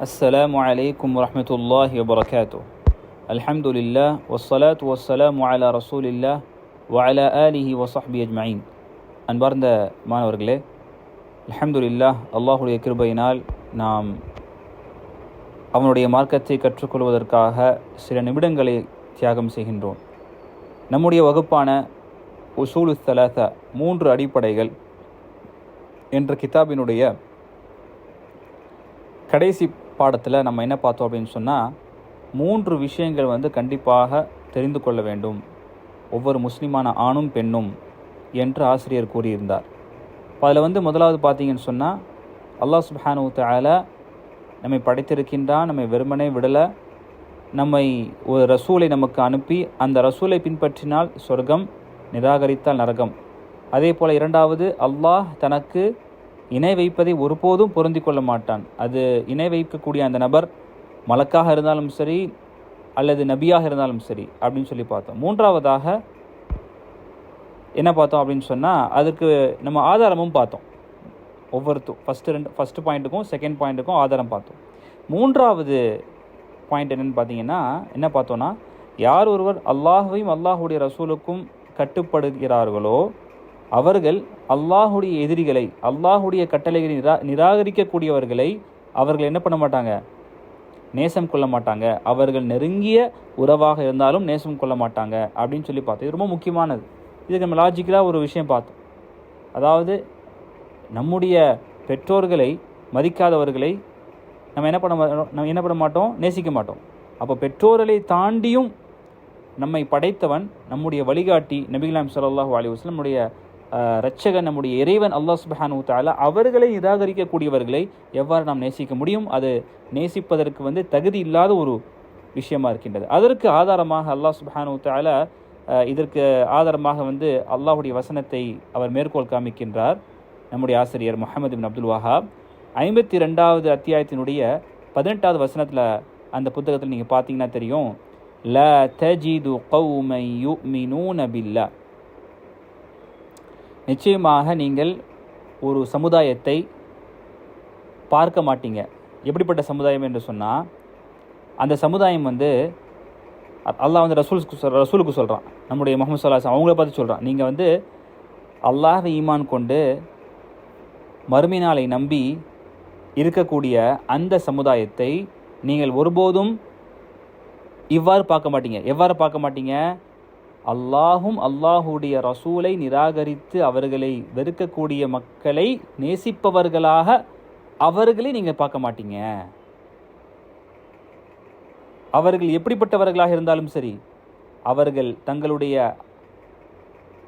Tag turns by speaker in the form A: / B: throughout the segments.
A: السلام عليكم ورحمة الله وبركاته الحمد لله والصلاة والسلام على رسول الله وعلى آله وصحبه أجمعين அன்பார்ந்த மாணவர்களே அல்ஹம்துலில்லாஹ் அல்லாஹுடைய கிருபையினால் நாம் அவனுடைய மார்க்கத்தை கற்றுக்கொள்வதற்காக சில நிமிடங்களை தியாகம் செய்கின்றோம் நம்முடைய வகுப்பான உசூலு தலாத மூன்று அடிப்படைகள் என்ற கிதாபினுடைய கடைசி பாடத்தில் நம்ம என்ன பார்த்தோம் அப்படின்னு சொன்னால் மூன்று விஷயங்கள் வந்து கண்டிப்பாக தெரிந்து கொள்ள வேண்டும். ஒவ்வொரு முஸ்லீமான ஆணும் பெண்ணும் என்று ஆசிரியர் கூறியிருந்தார். அதில் வந்து முதலாவது பார்த்தீங்கன்னு சொன்னால் அல்லாஹ் சுப்ஹானு தால நம்மை படைத்திருக்கின்றான் நம்மை வெறுமனே விடலை நம்மை ஒரு ரசூலை நமக்கு அனுப்பி அந்த ரசூலை பின்பற்றினால் சொர்க்கம் நிராகரித்தால் நரகம். அதே போல் இரண்டாவது அல்லாஹ் தனக்கு இணை வைப்பதை ஒருபோதும் பொருந்தி கொள்ள மாட்டான். அது இணை வைக்கக்கூடிய அந்த நபர் மலக்காக இருந்தாலும் சரி அல்லது நபியாக இருந்தாலும் சரி அப்படின்னு சொல்லி பார்த்தோம். மூன்றாவதாக என்ன பார்த்தோம் அப்படின்னு சொன்னால் அதுக்கு நம்ம ஆதாரமும் பார்த்தோம். ஒவ்வொருத்தும் ஃபஸ்ட்டு ரெண்டு ஃபஸ்ட்டு பாயிண்ட்டுக்கும் செகண்ட் பாயிண்ட்டுக்கும் ஆதாரம் பார்த்தோம். மூன்றாவது பாயிண்ட் என்னென்னு பார்த்தீங்கன்னா என்ன பார்த்தோன்னா யார் ஒருவர் அல்லாஹுவையும் அல்லாஹுடைய ரசூலுக்கும் கட்டுப்படுகிறார்களோ அவர்கள் அல்லாஹுடைய எதிரிகளை அல்லாஹுடைய கட்டளைகளை நிரா நிராகரிக்கக்கூடியவர்களை அவர்கள் என்ன பண்ண மாட்டாங்க? நேசம் கொள்ள மாட்டாங்க. அவர்கள் நெருங்கிய உறவாக இருந்தாலும் நேசம் கொள்ள மாட்டாங்க அப்படின்னு சொல்லி பார்த்தோம். இது ரொம்ப முக்கியமானது. இதுக்கு நம்ம லாஜிக்கலாக ஒரு விஷயம் பார்த்தோம். அதாவது நம்முடைய பெற்றோர்களை மதிக்காதவர்களை நம்ம என்ன பண்ண நம்ம என்ன பண்ண மாட்டோம்? நேசிக்க மாட்டோம். அப்போ பெற்றோர்களை தாண்டியும் நம்மை படைத்தவன் நம்முடைய வழிகாட்டி நபிகலாம் ஸல்லல்லாஹு அலி வஸ்லம் நம்முடைய ரட்சகன் நம்முடைய இறைவன் அல்லாஹ் சுபஹானு தாலா அவர்களை நிராகரிக்கக்கூடியவர்களை எவ்வாறு நாம் நேசிக்க முடியும்? அது நேசிப்பதற்கு வந்து தகுதி இல்லாத ஒரு விஷயமா இருக்கின்றது. அதற்கு ஆதாரமாக அல்லாஹ் சுபஹானு தாலா இதற்கு ஆதாரமாக வந்து அல்லாஹுடைய வசனத்தை அவர் மேற்கோள் காமிக்கின்றார். நம்முடைய ஆசிரியர் முகமது பின் அப்துல் வஹாப். ஐம்பத்தி ரெண்டாவது அத்தியாயத்தினுடைய பதினெட்டாவது வசனத்தில் அந்த புத்தகத்தில் நீங்கள் பார்த்தீங்கன்னா தெரியும். ல தஜிது கௌமை யுமினூன நபில்லா நிச்சயமாக நீங்கள் ஒரு சமுதாயத்தை பார்க்க மாட்டீங்க. எப்படிப்பட்ட சமுதாயம் என்று சொன்னால் அந்த சமுதாயம் வந்து அல்லாஹ் வந்து ரசூலுக்கு ரசூலுக்கு சொல்கிறான் நம்முடைய முகமது சல்லாஸ் அவங்கள பார்த்து சொல்கிறான் நீங்கள் வந்து அல்லாஹ் ஈமான் கொண்டு மறுமை நம்பி இருக்கக்கூடிய அந்த சமுதாயத்தை நீங்கள் ஒருபோதும் இவ்வாறு பார்க்க மாட்டீங்க. எவ்வாறு பார்க்க மாட்டீங்க? அல்லாஹும் அல்லாஹுடைய ரசூலை நிராகரித்து அவர்களை வெறுக்கக்கூடிய மக்களை நேசிப்பவர்களாக அவர்களை நீங்கள் பார்க்க மாட்டீங்க. அவர்கள் எப்படிப்பட்டவர்களாக இருந்தாலும் சரி அவர்கள் தங்களுடைய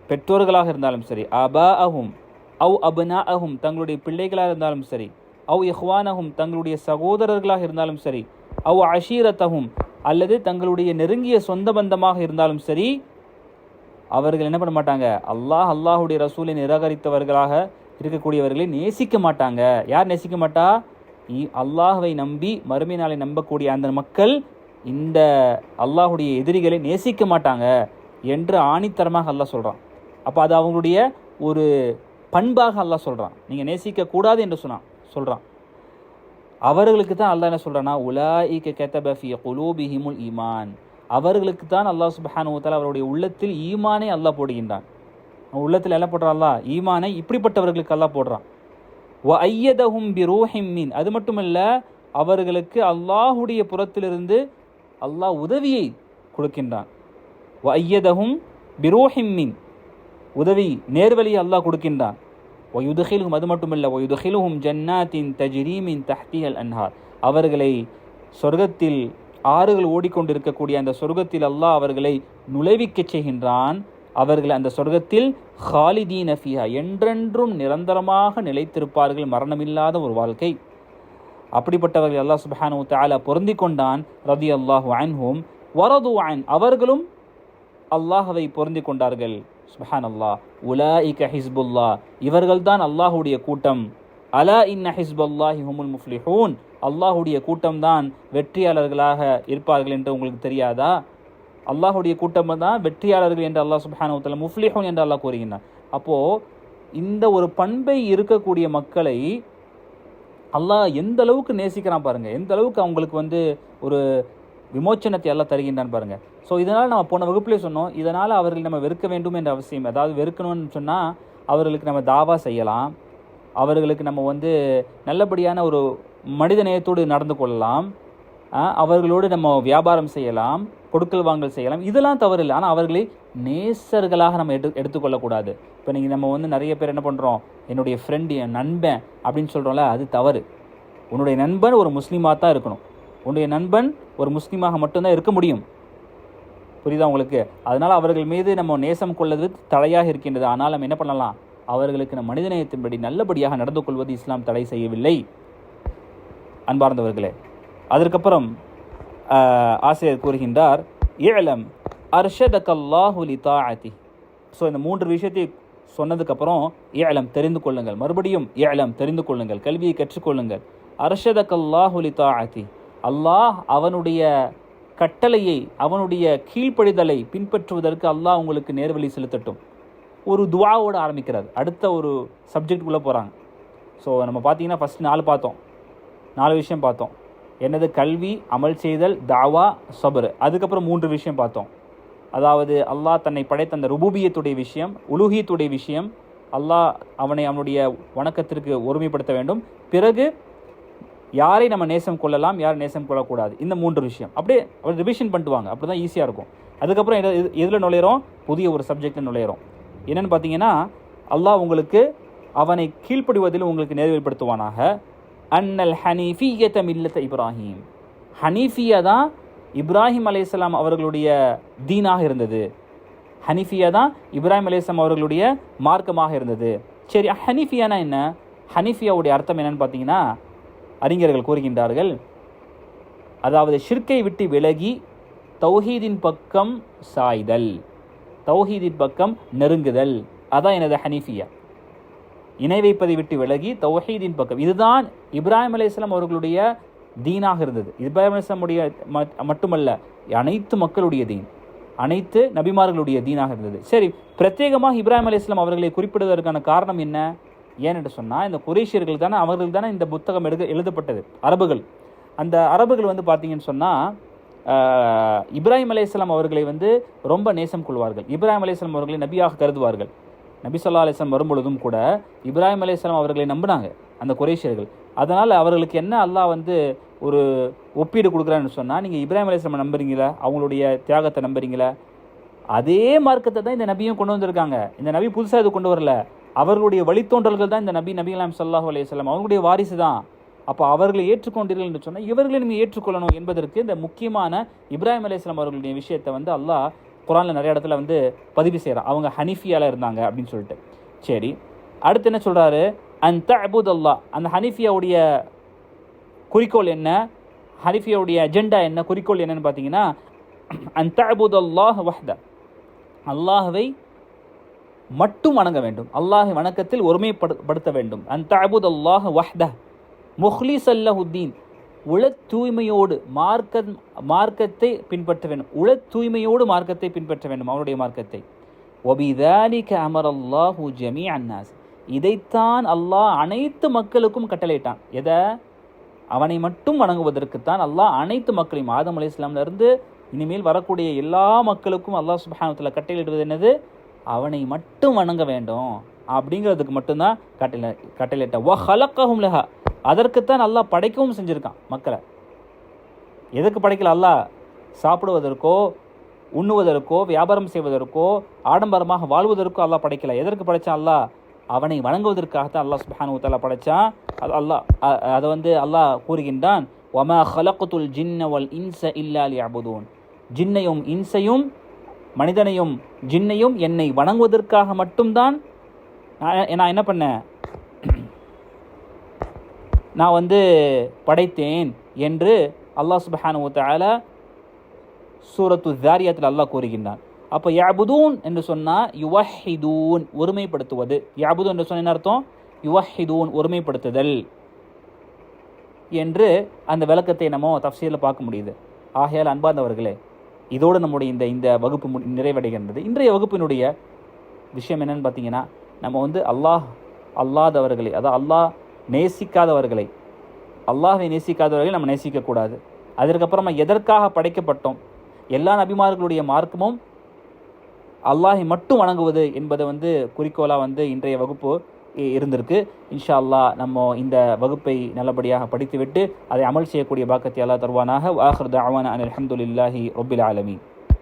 A: பெற்றோர்களாக இருந்தாலும் சரி அபா அஹும் அவு அபனா அஹும் தங்களுடைய பிள்ளைகளாக இருந்தாலும் சரி அவு இஹ்வானஹும் தங்களுடைய சகோதரர்களாக இருந்தாலும் சரி அவு அஷீரத்தகும் அல்லது தங்களுடைய நெருங்கிய சொந்த பந்தமாக இருந்தாலும் சரி அவர்கள் என்ன பண்ண மாட்டாங்க? அல்லாஹ் அல்லாஹுடைய ரசூலை நிராகரித்தவர்களாக இருக்கக்கூடியவர்களை நேசிக்க மாட்டாங்க. யார் நேசிக்க மாட்டா? இ- நம்பி மறுமை நாளை நம்பக்கூடிய அந்த மக்கள் இந்த அல்லாஹுடைய எதிரிகளை நேசிக்க மாட்டாங்க என்று ஆணித்தரமாக அல்லாஹ் சொல்கிறான் அப்போ அது அவங்களுடைய ஒரு பண்பாக அல்லாஹ் சொல்கிறான் நீங்கள் நேசிக்க கூடாது என்று சொன்னான் சொல்கிறான் அவர்களுக்கு தான் அல்லாஹ் என்ன சொல்கிறான்னா உலாஇ கெத்தப குலூபிஹிமுல் ஈமான். அவர்களுக்கு தான் அல்லாஹ் சுப்ஹானஹு வ அவருடைய உள்ளத்தில் ஈமானை அல்லாஹ் போடுகின்றான். உள்ளத்தில் என்ன போடுறான் அல்லாஹ்? ஈமானை இப்படிப்பட்டவர்களுக்கு அல்லாஹ் போடுறான். வ ஐயதஹும் பி ரூஹிம் மீன். அது மட்டுமல்ல அவர்களுக்கு அல்லாஹுடைய புறத்திலிருந்து அல்லாஹ் உதவியை கொடுக்கின்றான். வ ஐயதஹும் பி ரூஹிம் உதவி நேர்வழியை அல்லாஹ் கொடுக்கின்றான். ஒயுதுகிலுகும் அது மட்டுமல்ல ஒயுதுகிலுகும் ஜன்னாத்தின் தஜ்ரீமின் தஹ்தியல் அன்ஹார். அவர்களை சொர்க்கத்தில் ஆறுகள் ஓடிக்கொண்டிருக்கக்கூடிய அந்த சொர்க்கத்தில் அல்லாஹ் அவர்களை நுழைவிக்கச் செய்கின்றான். அவர்கள் அந்த சொர்க்கத்தில் ஹாலிதீன ஃபியா என்றென்றும் நிரந்தரமாக நிலைத்திருப்பார்கள் மரணமில்லாத ஒரு வாழ்க்கை. அப்படிப்பட்டவர்கள் அல்லாஹ் சுபஹானு தாலா பொருந்தி கொண்டான் ரதி அல்லாஹு அன்ஹும். வரது அன் அவர்களும் அல்லாஹவை பொருந்தி கொண்டார்கள். சுப்ஹான் அல்லாஹ் உலா இக ஹிஸ்புல்லா இவர்கள்தான் அல்லாஹுடைய கூட்டம். அலா இன்ன ஹிஸ்பல்லாஹி ஹுமுல் முஃப்லிஹூன். அல்லாஹுடைய கூட்டம்தான் வெற்றியாளர்களாக இருப்பார்கள் என்று உங்களுக்கு தெரியாதா? அல்லாஹுடைய கூட்டம் தான் வெற்றியாளர்கள் என்று அல்லாஹ் சுப்ஹானஹு முஃப்லிஹூன் என்று அல்லாஹ் கூறுகின்றான். அப்போது இந்த ஒரு பண்பை இருக்கக்கூடிய மக்களை அல்லாஹ் எந்த அளவுக்கு நேசிக்கிறான் பாருங்கள் எந்த அளவுக்கு அவங்களுக்கு வந்து ஒரு விமோச்சனத்தை எல்லாம் தருகின்றான் பாருங்கள் ஸோ இதனால் நம்ம போன வகுப்புலேயே சொன்னோம் இதனால் அவர்கள் நம்ம வெறுக்க வேண்டும் என்ற அவசியம் அதாவது வெறுக்கணும்னு சொன்னால் அவர்களுக்கு நம்ம தாவா செய்யலாம். அவர்களுக்கு நம்ம வந்து நல்லபடியான ஒரு மனித நேயத்தோடு நடந்து கொள்ளலாம். அவர்களோடு நம்ம வியாபாரம் செய்யலாம் கொடுக்கல் வாங்கல் செய்யலாம். இதெல்லாம் தவறு இல்லை ஆனால் அவர்களை நேசர்களாக நம்ம எடு எடுத்துக்கொள்ளக்கூடாது. இப்போ நீங்கள் நம்ம வந்து நிறைய பேர் என்ன பண்ணுறோம் என்னுடைய ஃப்ரெண்டு என் நண்பன் அப்படின்னு சொல்கிறோம்ல அது தவறு. உன்னுடைய நண்பன் ஒரு முஸ்லீமாக தான் இருக்கணும். உன்னுடைய நண்பன் ஒரு முஸ்லீமாக மட்டும்தான் இருக்க முடியும். புரியுதா உங்களுக்கு? அதனால் அவர்கள் மீது நம்ம நேசம் கொள்வது தடையாக இருக்கின்றது. ஆனால் நம்ம என்ன பண்ணலாம்? அவர்களுக்கு நம் மனிதநேயத்தின்படி நல்லபடியாக நடந்து கொள்வது இஸ்லாம் தடை செய்யவில்லை. அன்பார்ந்தவர்களே அதற்கப்புறம் ஆசிரியர் கூறுகின்றார் ஏலம் அர்ஷதக்கல்லாஹு தாஅதி. ஸோ இந்த மூன்று விஷயத்தை சொன்னதுக்கப்புறம் ஏலம் தெரிந்து கொள்ளுங்கள். மறுபடியும் ஏலம் தெரிந்து கொள்ளுங்கள். கல்வியை கற்றுக்கொள்ளுங்கள் அர்ஷதக்கல்லாஹு தாஅதி. அல்லாஹ் அவனுடைய கட்டளையை அவனுடைய கீழ்ப்படிதலை பின்பற்றுவதற்கு அல்லாஹ் உங்களுக்கு நேர்வழி செலுத்தட்டும். ஒரு துவாவோட ஆரம்பிக்கிறார். அடுத்த ஒரு சப்ஜெக்டுக்குள்ளே போகிறாங்க ஸோ நம்ம பார்த்தீங்கன்னா ஃபஸ்ட் நாலு பார்த்தோம். நாலு விஷயம் பார்த்தோம். என்னது கல்வி அமல் செய்தல் தாவா சபரு. அதுக்கப்புறம் மூன்று விஷயம் பார்த்தோம். அதாவது அல்லாஹ் தன்னை படைத்த அந்த ருபூபியத்துடைய விஷயம் உலுகியத்துடைய விஷயம் அல்லாஹ் அவனை அவனுடைய வணக்கத்திற்கு ஒருமைப்படுத்த வேண்டும். பிறகு யாரை நம்ம நேசம் கொள்ளலாம் யாரை நேசம் கொள்ளக்கூடாது? இந்த மூன்று விஷயம். அப்படியே அவர் ரிவிஷன் பண்ணிட்டு வாங்க. அப்படி தான் ஈஸியாக இருக்கும். அதுக்கப்புறம் எதில் நுழையிறோம்? புதிய ஒரு சப்ஜெக்டில் நுழையிறோம். என்னென்னு பார்த்தீங்கன்னா அல்லாஹ் உங்களுக்கு அவனை கீழ்ப்படுவதில் உங்களுக்கு நிறைவேற்படுத்துவானாக அன்னல் ஹனீஃபியத்த மில்லத்த இப்ராஹிம். ஹனீஃபியா தான் இப்ராஹிம் அலையாம் அவர்களுடைய தீனாக இருந்தது. ஹனீஃபியா தான் இப்ராஹிம் அலையாம் அவர்களுடைய மார்க்கமாக இருந்தது. சரி ஹனீஃபியானா என்ன? ஹனீஃபியாவுடைய அர்த்தம் என்னன்னு பார்த்தீங்கன்னா அறிஞர்கள் கூறுகின்றார்கள் அதாவது ஷிர்க்கை விட்டு விலகி தௌஹீதின் பக்கம் சாய்தல். தௌஹீதின் பக்கம் நெருங்குதல். அதான் எனது ஹனீஃபியா. இணை வைப்பதை விட்டு விலகி தௌஹீதின் பக்கம். இதுதான் இப்ராஹிம் அலைஹிஸ்ஸலாம் அவர்களுடைய தீனாக இருந்தது. இப்ராஹிம் அலைஹிஸ்ஸலாமுடைய மட்டுமல்ல அனைத்து மக்களுடைய தீன். அனைத்து நபிமார்களுடைய தீனாக இருந்தது. சரி பிரத்யேகமாக இப்ராஹிம் அலைஹிஸ்ஸலாம் அவர்களை குறிப்பிடுவதற்கான காரணம் என்ன? ஏன்னு சொன்னால் இந்த குரேஷியர்கள் தானே அவர்கள் தானே இந்த புத்தகம் எழுத எழுதப்பட்டது. அரபுகள். அந்த அரபுகள் வந்து பார்த்தீங்கன்னு சொன்னால் இப்ராஹிம் அலைஹிஸ்ஸலாம் அவர்களை வந்து ரொம்ப நேசம் கொள்வார்கள். இப்ராஹிம் அலைஹிஸ்ஸலாம் அவர்களை நபியாக கருதுவார்கள். நபி சொல்லா அலிஸ்லாம் வரும்பொழுதும் கூட இப்ராஹிம் அலைஹிஸ்ஸலாம் அவர்களை நம்பினாங்க அந்த குரேஷியர்கள் அதனால் அவர்களுக்கு என்ன அல்லாஹ் வந்து ஒரு ஒப்பீடு கொடுக்குறான்னு சொன்னால் நீங்கள் இப்ராஹிம் அலைஹிஸ்ஸலாம் நம்புறீங்களா? அவங்களுடைய தியாகத்தை நம்புறீங்களா? அதே மார்க்கத்தை தான் இந்த நபியும் கொண்டு வந்திருக்காங்க. இந்த நபி புதுசாக இது கொண்டு வரல. அவர்களுடைய வழித்தோன்றல்கள் தான் இந்த நபி நபி அலாம் அலைஹி அலையம் அவங்களுடைய வாரிசு தான். அப்போ அவர்களை ஏற்றுக்கொண்டீர்கள் என்று சொன்னால் இவர்களை நீங்கள் ஏற்றுக்கொள்ளணும் என்பதற்கு இந்த முக்கியமான இப்ராஹிம் அலைஹிஸ்ஸலாம் அவர்களுடைய விஷயத்தை வந்து அல்லாஹ் குரானில் நிறைய இடத்துல வந்து பதிவு செய்கிறான் அவங்க ஹனீஃபியால இருந்தாங்க அப்படின்னு சொல்லிட்டு. சரி அடுத்து என்ன சொல்கிறாரு அந்த அபுத் அல்லாஹ் அந்த ஹனிஃபியாவுடைய குறிக்கோள் என்ன? ஹனிஃபியாவுடைய அஜெண்டா என்ன? குறிக்கோள் என்னன்னு பார்த்தீங்கன்னா அந்த அபுத் அல்லாஹ் வஹ்தா. அல்லாஹவை மட்டும் வணங்க வேண்டும். அல்லாஹ் வணக்கத்தில் ஒருமைப்படுத்த வேண்டும். அந்த அபுத் அல்லாஹ் வஹ்தா. முஹ்லிஸ் அல்லஹுத்தீன் உள தூய்மையோடு மார்க்க மார்க்கத்தை பின்பற்ற வேண்டும். உள தூய்மையோடு மார்க்கத்தை பின்பற்ற வேண்டும் அவனுடைய மார்க்கத்தை. ஒபிதாலிக அமர் அல்லாஹூ ஜமி அன்னாஸ் இதைத்தான் அல்லாஹ் அனைத்து மக்களுக்கும் கட்டளையிட்டான். எதை? அவனை மட்டும் வணங்குவதற்குத்தான் அல்லாஹ் அனைத்து மக்களையும் ஆதம் அலி இருந்து இனிமேல் வரக்கூடிய எல்லா மக்களுக்கும் அல்லாஹ் சுப்ஹானத்தில் கட்டளையிடுவது என்னது? அவனை மட்டும் வணங்க வேண்டும். அப்படிங்கிறதுக்கு மட்டும்தான் கட்டளை கட்டளையிட்ட வ ஹலக்கஹும் லஹா. அதற்குத்தான் அல்லாஹ் படைக்கவும் செஞ்சுருக்கான் மக்களை. எதுக்கு படைக்கல? அல்லாஹ் சாப்பிடுவதற்கோ உண்ணுவதற்கோ வியாபாரம் செய்வதற்கோ ஆடம்பரமாக வாழ்வதற்கோ அல்லாஹ் படைக்கல. எதற்கு படைச்சான் அல்லாஹ்? அவனை வணங்குவதற்காகத்தான் அல்லாஹ் சுப்ஹானு தஆலா படைச்சான். அது அல்லாஹ் அதை வந்து அல்லாஹ் கூறுகின்றான் வமா ஹலக்குத்துல் ஜின்னவல் இன்ச இல்லாலி அபுதூன் ஜின்னையும் இன்சையும் மனிதனையும் ஜின்னையும் என்னை வணங்குவதற்காக மட்டும்தான் நான் நான் என்ன பண்ணேன்? நான் வந்து படைத்தேன் என்று அல்லாஹ் சுபஹானு தால சூரத்து தாரியாத்தில் அல்லாஹ் கூறுகின்றான். அப்போ யாபுதூன் என்று சொன்னால் யுவஹிதூன் ஒருமைப்படுத்துவது. யாபுதூன் என்று சொன்ன என்ன அர்த்தம்? யுவஹிதூன் ஒருமைப்படுத்துதல் என்று அந்த விளக்கத்தை நம்ம தஃசீரில் பார்க்க முடியுது. ஆகையால் அன்பார்ந்தவர்களே இதோடு நம்முடைய இந்த இந்த வகுப்பு நிறைவடைகின்றது. இன்றைய வகுப்பினுடைய விஷயம் என்னன்னு பார்த்தீங்கன்னா நம்ம வந்து அல்லாஹ் அல்லாதவர்களை அதாவது அல்லாஹ் நேசிக்காதவர்களை. அல்லாஹை நேசிக்காதவர்களை நம்ம நேசிக்கக்கூடாது. அதற்கப்புறமா எதற்காக படைக்கப்பட்டோம்? எல்லா நபிமார்களுடைய மார்க்கமும் அல்லாஹை மட்டும் வணங்குவது என்பதை வந்து குறிக்கோளாக வந்து இன்றைய வகுப்பு இருந்திருக்கு. இன்ஷா அல்லாஹ் நம்ம இந்த வகுப்பை நல்லபடியாக படித்துவிட்டு அதை அமல் செய்யக்கூடிய பாக்கத்தை அல்லா தருவானாக. வாஹர் தாவான அனில் அல்ஹம்துலில்லாஹி ரொபில் ஆலமீன்.